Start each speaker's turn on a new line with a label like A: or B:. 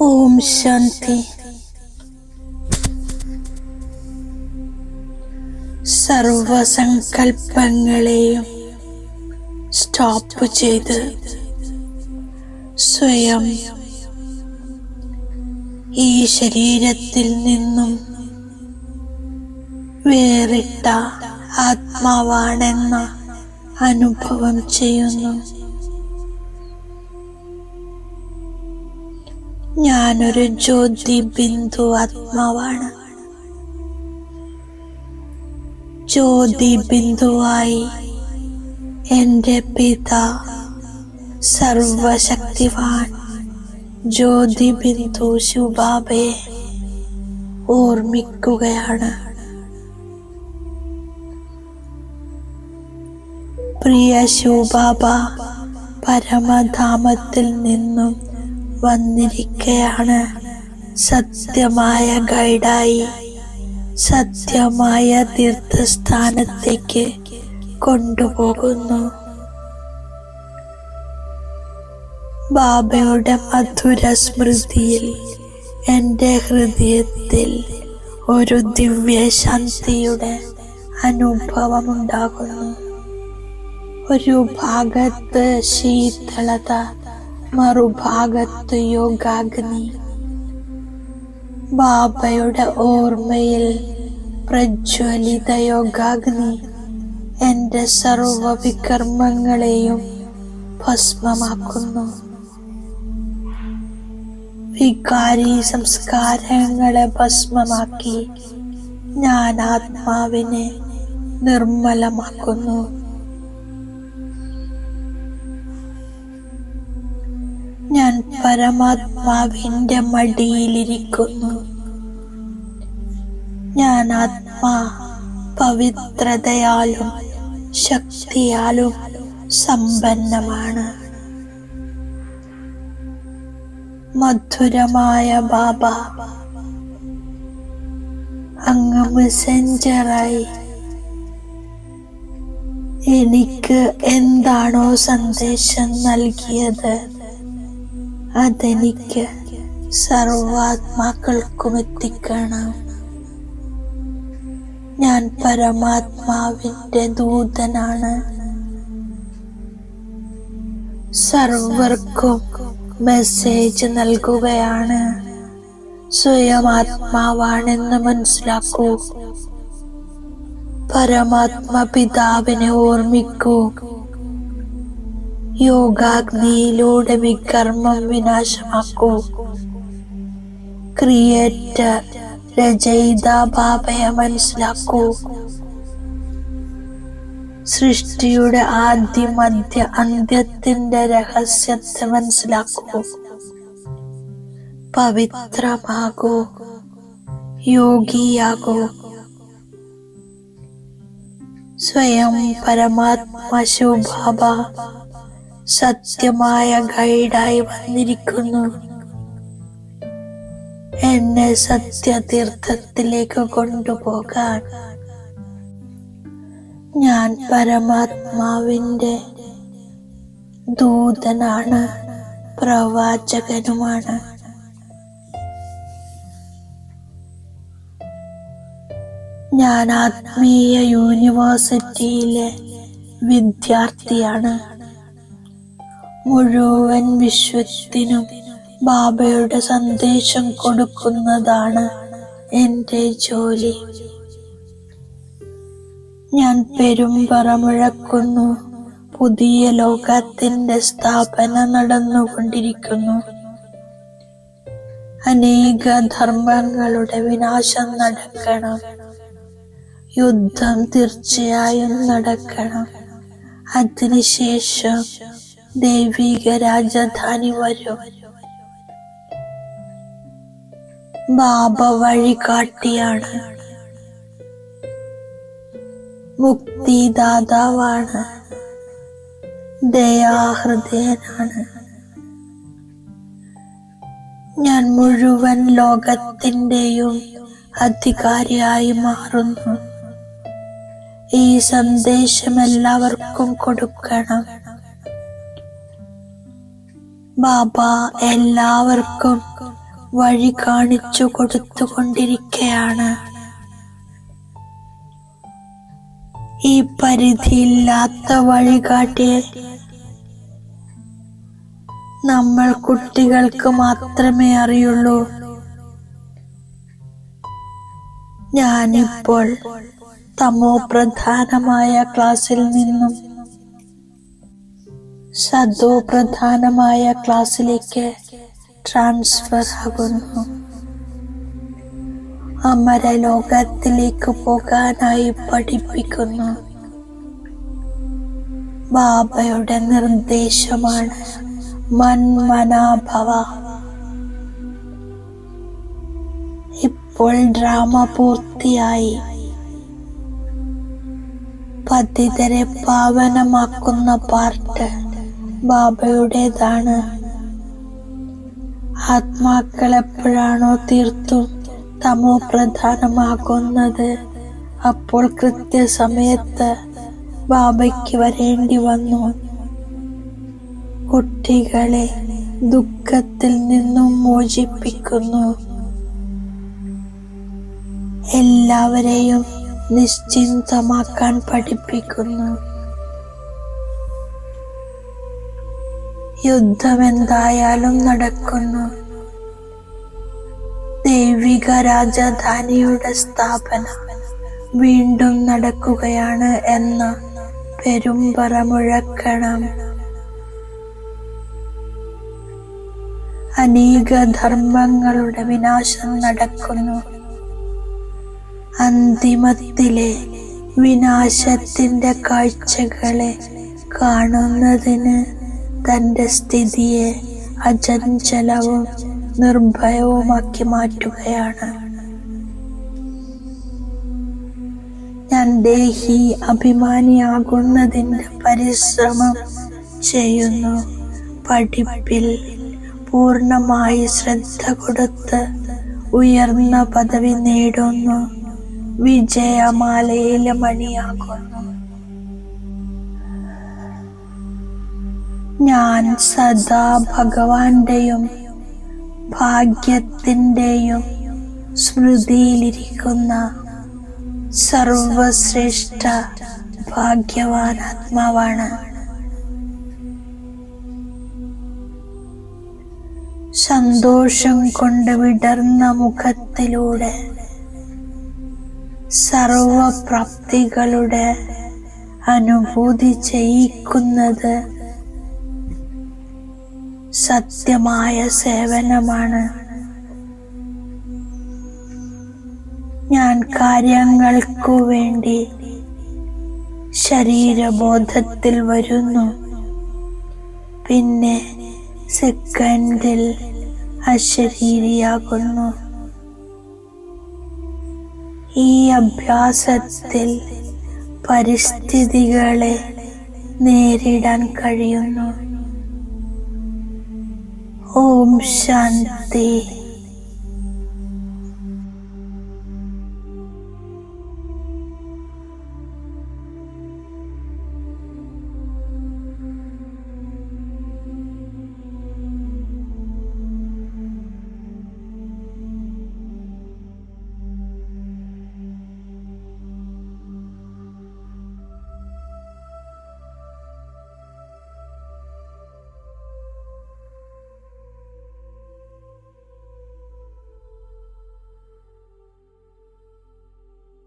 A: Om Shanti. സർവസങ്കൽപ്പങ്ങളെയും stop ചെയ്ത് സ്വയം ഈ ശരീരത്തിൽ നിന്നും വേറിട്ട ആത്മാവാണെന്ന അനുഭവം ചെയ്യുന്നു. ഞാനൊരു ജ്യോതി ബിന്ദു ആത്മാവാണ്. ജ്യോതി ബിന്ദുവായി എന്റെ പിത സർവശക്തിവാൻ. ജ്യോതി ബിന്ദു ശുബാബയെ ഓർമ്മിക്കുകയാണ്. പ്രിയ ശുഭാബ പരമധാമത്തിൽ നിന്നും വന്നിരിക്കയാണ്. സത്യമായ ഗൈഡായി. സത്യമായ തീർത്ഥസ്ഥാനത്തേക്ക് കൊണ്ടുപോകുന്നു. ബാബയുടെ മധുര സ്മൃതിയിൽ എന്റെ ഹൃദയത്തിൽ ഒരു ദിവ്യ ശാന്തിയുടെ അനുഭവമുണ്ടാകുന്നു. ഒരു ഭാഗത്ത് ശീതളത മറുഭാഗത്ത് യോഗാഗ്നി. ബാബയുടെ ഓർമ്മയിൽ പ്രജ്വലിത യോഗാഗ്നി എന്റെ സർവവികർമ്മങ്ങളെയും ഭസ്മമാക്കുന്നു. വികാരി സംസ്കാരങ്ങളെ ഭസ്മമാക്കി ഞാൻ ആത്മാവിനെ നിർമ്മലമാക്കുന്നു. പരമാത്മാവിന്റെ മടിയിലിരിക്കുന്നു. ഞാൻ ആത്മാ പവിത്രതയാലും ശക്തിയാലും സമ്പന്നമാണ്. മധുരമായ ബാബ അങ്ങ് മെസ്സഞ്ചറായി എനിക്ക് എന്താണോ സന്ദേശം നൽകിയത്? അതെനിക്ക് സർവാത്മാക്കൾക്കും എത്തിക്കണം ഞാൻ പരമാത്മാവിന്റെ ദൂതനാണ്. സർവർക്കും മെസ്സേജ് നൽകുകയാണ്. സ്വയം ആത്മാവാണെന്ന് മനസ്സിലാക്കൂ. പരമാത്മ പിതാവിനെ ഓർമ്മിക്കൂ. യോഗാഗ്നിയിലൂടെ വികർമ്മം വിനാശമാക്കൂ. ക്രിയേറ്റർ രചയിത ബാബയെ മനസ്സിലാക്കൂ. സൃഷ്ടിയുടെ ആദ്യ മധ്യ അന്ത്യത്തിന്റെ രഹസ്യത്തെ മനസ്സിലാക്കൂ. പവിത്രമാകൂ. യോഗിയാകൂ. സ്വയം പരമാത്മ ശുഭാബ സത്യമായ ഗൈഡായി വന്നിരിക്കുന്നു. എന്നെ സത്യതീർത്ഥത്തിലേക്ക് കൊണ്ടുപോകാൻ ഞാൻ പരമാത്മാവിന്റെ ദൂതനാണ് പ്രവാചകനുമാണ്. ഞാൻ ആത്മീയ യൂണിവേഴ്സിറ്റിയിലെ വിദ്യാർത്ഥിയാണ്. മുഴുവൻ വിശ്വത്തിനും ബാബയുടെ സന്ദേശം കൊടുക്കുന്നതാണ് എന്റെ ജോലി. ഞാൻ പെരുമ്പറ മുഴക്കുന്നു പുതിയ ലോകത്തിന്റെ സ്ഥാപന നടന്നുകൊണ്ടിരിക്കുന്നു. അനേക ധർമ്മങ്ങളുടെ വിനാശം നടക്കണം. യുദ്ധം തീർച്ചയായും നടക്കണം. അതിനുശേഷം ദൈവിക രാജധാനി വരും ബാബ വഴികാട്ടിയാണ്. മുക്തിദാതാവാണ്. ദയാഹൃദയനാണ്. ഞാൻ മുഴുവൻ ലോകത്തിന്റെയും അധികാരിയായി മാറുന്നു. ഈ സന്ദേശം എല്ലാവർക്കും കൊടുക്കണം. ബാബ എല്ലാവർക്കും വഴി കാണിച്ചു കൊടുത്തുകൊണ്ടിരിക്കയാണ്. ഈ പരിധിയില്ലാത്ത വഴികാട്ടി നമ്മൾ കുട്ടികൾക്ക് മാത്രമേ അറിയുള്ളൂ. ഞാനിപ്പോൾ തമോ പ്രധാനമായ ക്ലാസ്സിൽ നിന്നും സദോ പ്രധാനമായ ക്ലാസ്സിലേക്ക് ട്രാൻസ്ഫർ ആകുന്നു. അമരലോകത്തിലേക്ക് പോകാനായി പഠിപ്പിക്കുന്നു. ബാബയുടെ നിർദ്ദേശമാണ് മന്മനാഭവ. ഇപ്പോൾ ഡ്രാമ പൂർത്തിയായി. പതിതരെ പാവനമാക്കുന്ന പാർട്ട്. ബാബയുടേതാണ്. ആത്മാക്കൾ എപ്പോഴാണോ തീർത്തും തമോ പ്രധാനമാകുന്നത്? അപ്പോൾ കൃത്യസമയത്ത് ബാബയ്ക്ക് വരേണ്ടി വന്നു. കുട്ടികളെ ദുഃഖത്തിൽ നിന്നും മോചിപ്പിക്കുന്നു. എല്ലാവരെയും നിശ്ചിന്തമാക്കാൻ പഠിപ്പിക്കുന്നു. യുദ്ധം എന്തായാലും നടക്കുന്നു. ദൈവിക രാജധാനിയുടെ സ്ഥാപനം വീണ്ടും നടക്കുകയാണ് എന്ന പെരുമ്പറ മുഴക്കണം. അനേക ധർമ്മങ്ങളുടെ വിനാശം നടക്കുന്നു. അന്തിമത്തിലെ വിനാശത്തിന്റെ കാഴ്ചകളെ കാണുന്നതിന് തന്റെ സ്ഥിതിയെ അചഞ്ചലവും നിർഭയവുമാക്കി മാറ്റുകയാണ്. ഞാൻ ദേഹി അഭിമാനിയാകുന്നതിന്റെ പരിശ്രമം ചെയ്യുന്നു. പഠിപ്പിൽ പൂർണമായി ശ്രദ്ധ കൊടുത്ത് ഉയർന്ന പദവി നേടുന്നു. വിജയമാലയിലെ മണിയാകുന്നു ഞാൻ സദാ ഭഗവാന്റെയും ഭാഗ്യത്തിന്റെയും സ്മൃതിയിലിരിക്കുന്ന സർവശ്രേഷ്ഠ ഭാഗ്യവാൻ ആത്മാവാണ് സന്തോഷം കൊണ്ട് വിടർന്ന മുഖത്തിലൂടെ സർവപ്രാപ്തികളുടെ അനുഭൂതി ചെയ്യിക്കുന്നത് സത്യമായ സേവനമാണ്. ഞാൻ കാര്യങ്ങൾക്കു വേണ്ടി ശരീരബോധത്തിൽ വരുന്നു. പിന്നെ സെക്കൻഡിൽ അശരീരിയാകുന്നു. ഈ അഭ്യാസത്തിൽ പരിസ്ഥിതികളെ നേരിടാൻ കഴിയുന്നു. ഓം ശാന്തി.